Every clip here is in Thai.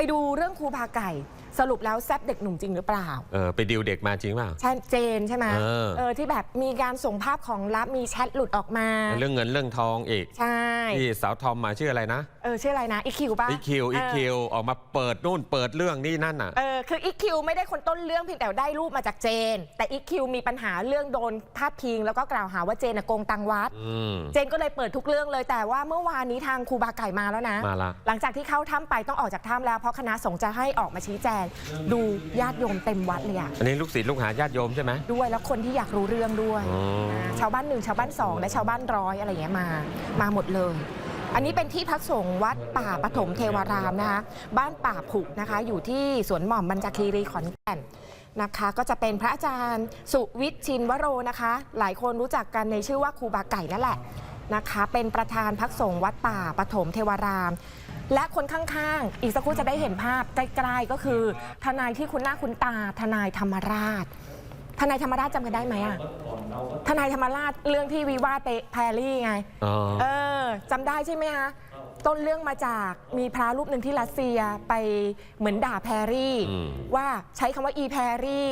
ไปดูเรื่องครูบาไก่ สรุปแล้วแซบเด็กหนุ่มจริงหรือเปล่า เออไปดิวเด็กมาจริงเปล่า ใช่เจนใช่ไหมเออ เออที่แบบมีการส่งภาพของลับมีแชทหลุดออกมา เรื่องเงินเรื่องทองอีก ใช่ ที่สาวทอมมาชื่ออะไรนะเออชื่ออะไรนะอีคิวป่ะอีคิวอีเคิวออกมาเปิดนู่นเปิดเรื่องนี่นั่นอะเออคืออีคิวไม่ได้คนต้นเรื่องเพียงแต่ได้รูปมาจากเจน แต่อีคิวมีปัญหาเรื่องโดนพาดพิง แล้วก็กล่าวหาว่าเจนน่ะโกงตังวัดอืมเจนก็เลยเปิดทุกเรื่องเลย แต่ว่าเมื่อวานนี้ทางครูบาไก่มาแล้วนะมาละหลังจากที่เข้าถ้ำไปต้องออกจากถ้ำแล้วเพราะคณะสงฆ์จะให้ออกมาชี้แจง ดูญาติโยมเต็มวัดเลยอะอันนี้ลูกศิษย์ลูกหาญาติโยมใช่ไหมด้วยแล้วคนที่อยากรู้เรื่องด้วยอ๋ออ่าชาวบ้านหนึ่งชาวบ้านสองและชาวบ้านร้อยอะไรอย่างเงี้ยมา มาหมดเลยอันนี้เป็นที่พักสงฆ์วัดป่าปฐมเทวารามนะคะ บ้านป่าผุนะคะ อยู่ที่สวนหม่อมบรรจคีรีขอนแก่นนะคะ ก็จะเป็นพระอาจารย์สุวิทย์ชินวโรนะคะ หลายคนรู้จักกันในชื่อว่าครูบาไก่นั่นแหละนะคะ เป็นประธานพักสงฆ์วัดป่าปฐมเทวาราม และคนข้างๆ อีกสักครู่จะได้เห็นภาพใกล้ๆก็คือ ทนายที่คุณหน้าคุณตา ทนายธรรมราช ทนายธรรมราชจำกันได้ไหมอะ ทนายธรรมราชเรื่องที่วิวาทไปแพรรี่ไง อ๋อ เออจำได้ใช่ไหมคะต้นเรื่องมาจากมีพระรูปหนึ่งที่รัสเซียไปเหมือนด่าแพรรี่ อืม ว่าใช้คำว่าอีแพรรี่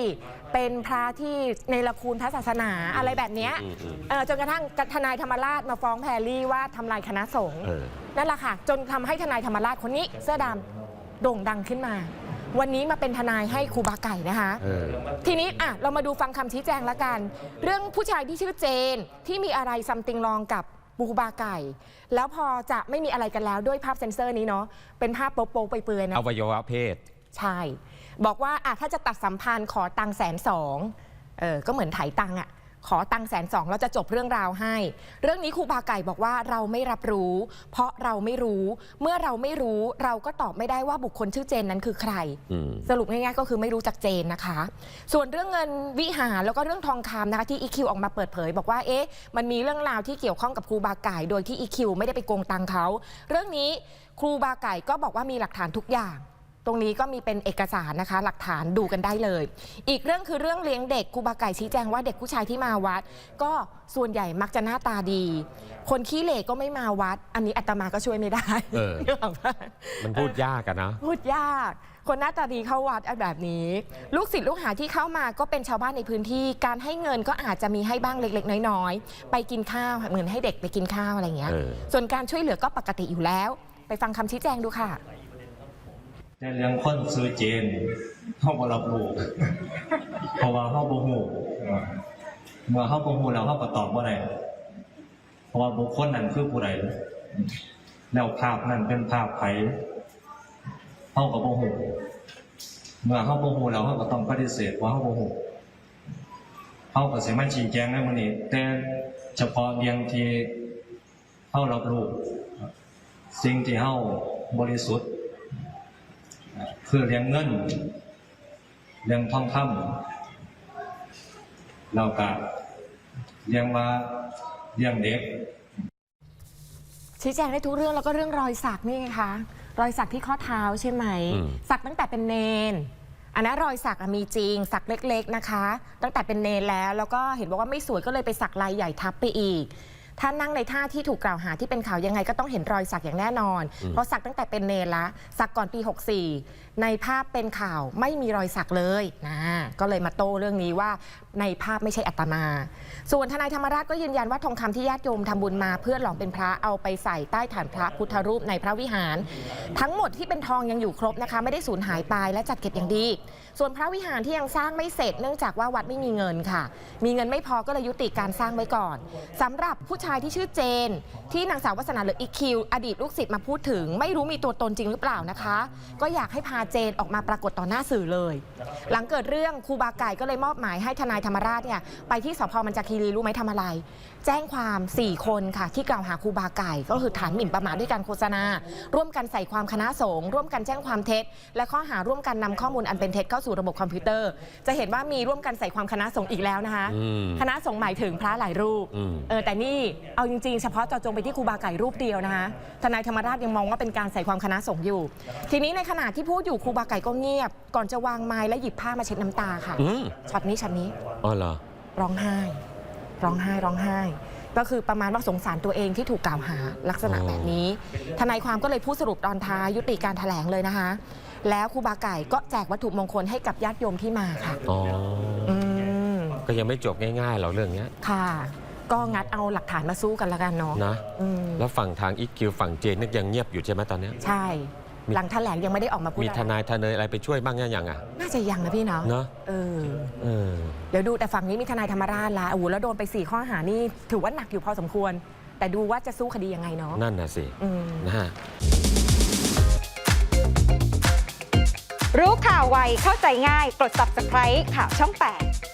เป็นพระที่ในละคูณพระศาสนาอะไรแบบเนี้ยอืมอืมเออจนกระทั่งทนายธรรมราชมาฟ้องแพรรี่ว่าทำลายคณะสงฆ์เออ นั่นแหละค่ะ จนทำให้ทนายธรรมราชคนนี้เสื้อดำโด่งดังขึ้นมา วันนี้มาเป็นทนายให้ครูบาไก่นะคะ เออ ทีนี้อะเรามาดูฟังคำชี้แจงแล้วกัน เรื่องผู้ชายที่ชื่อเจนที่มีอะไรซัมติงลองกับบูบาไก่ แล้วพอจะไม่มีอะไรกันแล้วด้วยภาพเซ็นเซอร์นี้เนาะเป็นภาพโป๊ะๆไปเปลือยๆนะอวัยวะเพศ ใช่บอกว่าอะถ้าจะตัดสัมพันธ์ขอตังค์แสนสองเออก็เหมือนไถ่ายตังค์อะ ขอตังค์แสนสองเราจะจบเรื่องราวให้ เรื่องนี้ครูบาไก่บอกว่าเราไม่รับรู้ เพราะเราไม่รู้ เมื่อเราไม่รู้เราก็ตอบไม่ได้ว่าบุคคลชื่อเจนนั้นคือใครอืมสรุปง่ายๆก็คือไม่รู้จักเจนนะคะ ส่วนเรื่องเงินวิหารแล้วก็เรื่องทองคำนะคะที่ EQ ออกมาเปิดเผย บอกว่าเอ๊ะมันมีเรื่องราวที่เกี่ยวข้องกับครูบาไก่โดยที่ EQ ไม่ได้ไปโกงตังค์เขา เรื่องนี้ครูบาไก่ก็บอกว่ามีหลักฐานทุกอย่าง ตรงนี้ก็มีเป็นเอกสารนะคะ หลักฐานดูกันได้เลย อีกเรื่องคือเรื่องเลี้ยงเด็กครูบาไก่ชี้แจงว่าเด็กผู้ชายที่มาวัด ก็ส่วนใหญ่มักจะหน้าตาดี คนขี้เหร่ก็ไม่มาวัด อันนี้อาตมาก็ช่วยไม่ได้เออ นึกออกปะ มันพูดยากอะนะ พูดยาก คนหน้าตาดีเข้าวัดแบบนี้ ลูกศิษย์ลูกหาที่เข้ามาก็เป็นชาวบ้านในพื้นที่ การให้เงินก็อาจจะมีให้บ้างเล็ก ๆ น้อย ๆ ไปกินข้าวเหมือนให้เด็กไปกินข้าวอะไรอย่างเงี้ย เออ ส่วนการช่วยเหลือก็ปกติอยู่แล้ว ไปฟังคำชี้แจงดูค่ะ ในเรื่องคนซื้อเจนเฮาบ่รับรู้เพราะว่าเฮาบ่ฮู้เมื่อเฮาบ่ฮู้แล้วเฮาก็ตอบบ่าได้เพราะว่าบุคคลนั้นคือผู้ใดแล้วภาพนั้นเป็นภาพไผเฮาก็บ่ฮู้เมื่อเฮาบ่ฮู้แล้วเฮาก็ต้องปฏิเสธว่าเฮาบ่ฮู้เฮาก็สิมาชี้แจงในมื้อนี้แต่เฉพาะเรื่องที่เฮารับรู้สิ่งที่เฮาบริสุทธิ์ คือเลี้ยงเงินเลี้ยงทองคำเราก็เลี้ยงว่าเลี้ยงเด็กชี้แจงได้ทุกเรื่องแล้วก็เรื่องรอยสักนี่ไงคะรอยสักที่ข้อเท้าใช่ไหมอืมสักตั้งแต่เป็นเนนอันนั้นรอยสักอะมีจริง สักเล็ก ๆ นะคะ ตั้งแต่เป็นเนนแล้ว แล้วก็เห็นบอกว่าไม่สวยก็เลยไปสักลายใหญ่ทับไปอีก ถ้านั่งในท่าที่ถูกกล่าวหาที่เป็นข่าวยังไงก็ต้องเห็นรอยสักอย่างแน่นอน เพราะสักตั้งแต่เป็นเนนละสักก่อนปี 64 ในภาพเป็นข่าวไม่มีรอยสักเลยนะก็เลยมาโต้เรื่องนี้ว่าในภาพไม่ใช่อัตมา ส่วนทนายธรรมราชก็ยืนยันว่าทองคำที่ญาติโยมทำบุญมาเพื่อหลอมเป็นพระเอาไปใส่ใต้ฐานพระพุทธรูปในพระวิหาร ทั้งหมดที่เป็นทองยังอยู่ครบนะคะ ไม่ได้สูญหายไปและจัดเก็บอย่างดี ส่วนพระวิหารที่ยังสร้างไม่เสร็จ เนื่องจากว่าวัดไม่มีเงินค่ะ มีเงินไม่พอก็เลยยุติการสร้างไว้ก่อนสำหรับผู้ชายที่ชื่อเจน ที่นางสาววัฒนาหรืออีคิว อดีตลูกศิษย์มาพูดถึง ไม่รู้มีตัวตนจริงหรือเปล่านะคะ ก็อยากให้พาเจนออกมาปรากฏต่อหน้าสื่อเลย หลังเกิดเรื่องครูบาไก่ก็เลยมอบหมายให้ทนายธรรมราชเนี่ยไปที่สพมันจาคีรีรู้ไหมทำอะไร แจ้งความ 4 คนค่ะ ที่กล่าวหาครูบาไก่ ก็คือฐานหมิ่นประมาทด้วยการโฆษณา ร่วมกันใส่ความคณะสงฆ์ร่วมกันแจ้งความเท็จ และข้อหาร่วมกันนำข้อมูลอันเป็นเท็จเข้าสู่ระบบคอมพิวเตอร์ จะเห็นว่ามีร่วมกันใส่ความคณะสงฆ์อีกแล้วนะคะอืมคณะสงฆ์หมายถึงพระหลายรูปอืมเออแต่นี่เอาจริงๆ เฉพาะเจาะจงไปที่ครูบาไก่รูปเดียวนะคะทนายธรรมราชยังมองว่าเป็นการใส่ความคณะสงฆ์อยู่ ทีนี้ในขณะที่พูดอยู่ครูบาไก่ก็เงียบ ก่อนจะวางไม้และหยิบผ้ามาเช็ดน้ำตาค่ะอืมช็อตนี้ช็อตนี้อ๋อเหรอร้องไห้ ร้องไห้ร้องไห้ ก็คือประมาณว่าสงสารตัวเองที่ถูกกล่าวหาลักษณะอ๋อแบบนี้ ทนายความก็เลยพูดสรุปตอนท้ายยุติการแถลงเลยนะคะ แล้วครูบาไก่ก็แจกวัตถุมงคลให้กับญาติโยมที่มาค่ะ อ๋ออืม ก็ยังไม่จบง่ายๆหรอกเรื่องเนี้ย ค่ะ ก็งัดเอาหลักฐานมาสู้กันละกันเนาะนะ อืมแล้วฝั่งทางอีคิวฝั่งเจนนี่ยังเงียบอยู่ใช่ไหมตอนเนี้ย ใช่ มี หลังแถลงยังไม่ได้ออกมาพูดมีอะไรทนายทนายอะไรไปช่วยบ้างยังอะ น่าจะยังนะพี่เนาะเนาะเออเออ เดี๋ยวดูแต่ฝั่งนี้มีทนายธรรมราชละโอ้โหแล้วโดนไปสี่ข้อหานี่ถือว่าหนักอยู่พอสมควร แต่ดูว่าจะสู้คดียังไงเนาะนั่นน่ะสิ อืม นะฮะ รู้ข่าวไวเข้าใจง่าย กด subscribe ข่าวช่อง 8